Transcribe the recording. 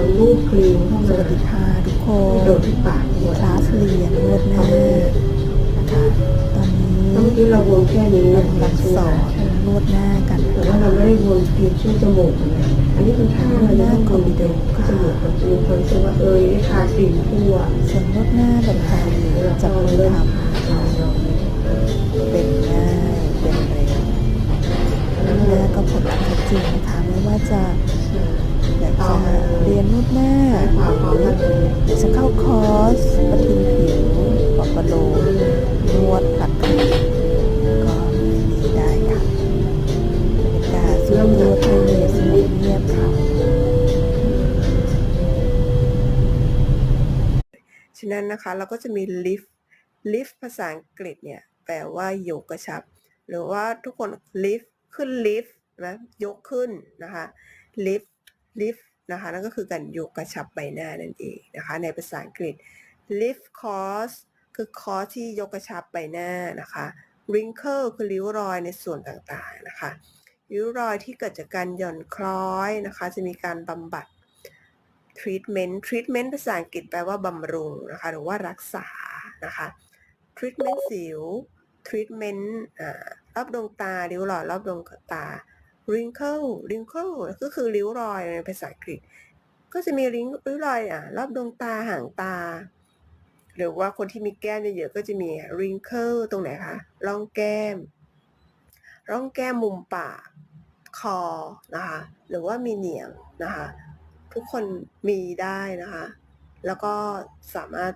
เราลูบครีมเข้าสมาวัสดีค่ะทุกคโดนนที่ปากหมดคลาสเรียนนวดหน้านะคะตอนนี้เมื่อกี้เราวนแค่นี้เรานะกำลังสอนนวดหน้ากันแต่ว่าเราไม่ได้วนครีมช่วยจมูกนะอันนี้คือท่าเราจะต้องวนตรงจมูกกับจมูกคนรู้สึกว่าเออได้ทาครีมทั่วส่วนนวดหน้าแบบไทยจับมือทำเป็นง่ายเป็นเร็วหน้าก็ผลลัพธ์ชัดเจนนะคะไม่ว่าจะอยากจะเรี ยนนวดหน้าความพร้อมหรือกันเลยอยาจะเข้าคอร์สปทินผิวปรับประโลนวดผัดผิวก็มีได้ค่ะบรรยากาศสวนนวดทะเลสงบเงียบค่ะฉะนั้นนะคะเราก็จะมี lift lift ภาษาอังกฤษเนี่ยแปลว่ายกกระชับ หรือว่าทุกคน lift ขึ้น lift นะยกขึ้นนะคะ lift lift นะคะนั่นก็คือการยกกระชับใบหน้านั่นเองนะคะในภาษาอังกฤษ lift course คือคอร์สที่ยกกระชับใบหน้านะคะ wrinkle คือริ้วรอยในส่วนต่างๆนะคะริ้วรอยที่เกิดจากการหย่อนคล้อยนะคะจะมีการบำบัด treatment treatment ภาษาอังกฤษแปลว่าบำรุงนะคะหรือว่ารักษานะคะ treatment สิว treatment อ่ารอบดวงตาริ้วรอยรอบดวงตา wrinkle wrinkle ก็คือริ้วรอยในภาษาอังกฤษ ก็จะมีริ้วรอยอะรอบดวงตาห่างตา หรือว่าคนที่มีแก้มเยอะๆก็จะมี wrinkle ตรงไหนคะร่องแก้ม ร่องแก้มมุมปากคอนะคะ หรือว่ามีเหนียงนะคะ ทุกคนมีได้นะคะ แล้วก็สามารถ